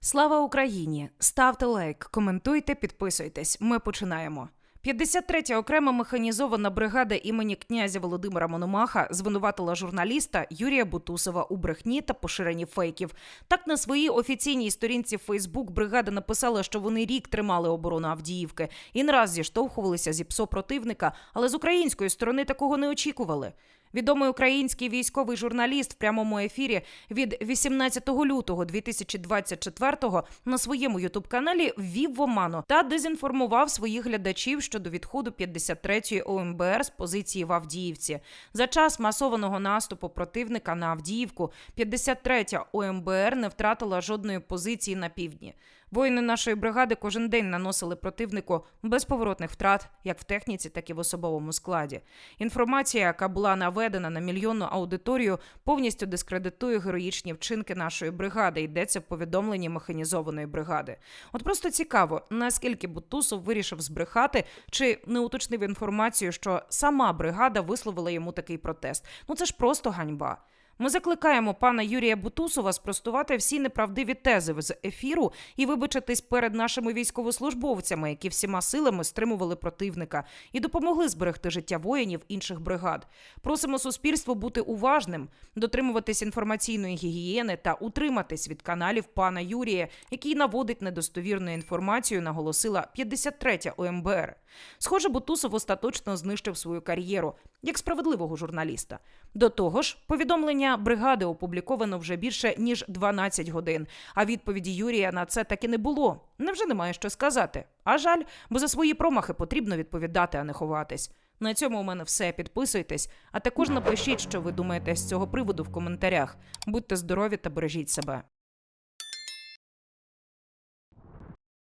Слава Україні! Ставте лайк, коментуйте, підписуйтесь. Ми починаємо. 53-я окрема механізована бригада імені князя Володимира Мономаха звинуватила журналіста Юрія Бутусова у брехні та поширенні фейків. Так на своїй офіційній сторінці Фейсбук бригада написала, що вони рік тримали оборону Авдіївки і не раз зіштовхувалися зі ПСО противника, але з української сторони такого не очікували. Відомий український військовий журналіст в прямому ефірі від 18 лютого 2024-го на своєму ютуб-каналі ввів в оману та дезінформував своїх глядачів щодо відходу 53-ї ОМБР з позиції в Авдіївці. За час масованого наступу противника на Авдіївку 53-я ОМБР не втратила жодної позиції на півдні. Воїни нашої бригади кожен день наносили противнику безповоротних втрат як в техніці, так і в особовому складі. Інформація, яка була наведена на мільйонну аудиторію, повністю дискредитує героїчні вчинки нашої бригади. Йдеться в повідомленні механізованої бригади. От просто цікаво, наскільки Бутусов вирішив збрехати чи не уточнив інформацію, що сама бригада висловила йому такий протест. Ну це ж просто ганьба. Ми закликаємо пана Юрія Бутусова спростувати всі неправдиві тези з ефіру і вибачитись перед нашими військовослужбовцями, які всіма силами стримували противника і допомогли зберегти життя воїнів інших бригад. Просимо суспільство бути уважним, дотримуватись інформаційної гігієни та утриматись від каналів пана Юрія, який наводить недостовірну інформацію, наголосила 53-я ОМБР. Схоже, Бутусов остаточно знищив свою кар'єру як справедливого журналіста. До того ж, повідомлення бригади опубліковано вже більше ніж 12 годин. А відповіді Юрія на це так і не було. Невже немає що сказати? А жаль, бо за свої промахи потрібно відповідати, а не ховатись. На цьому у мене все. Підписуйтесь, а також напишіть, що ви думаєте з цього приводу в коментарях. Будьте здорові та бережіть себе.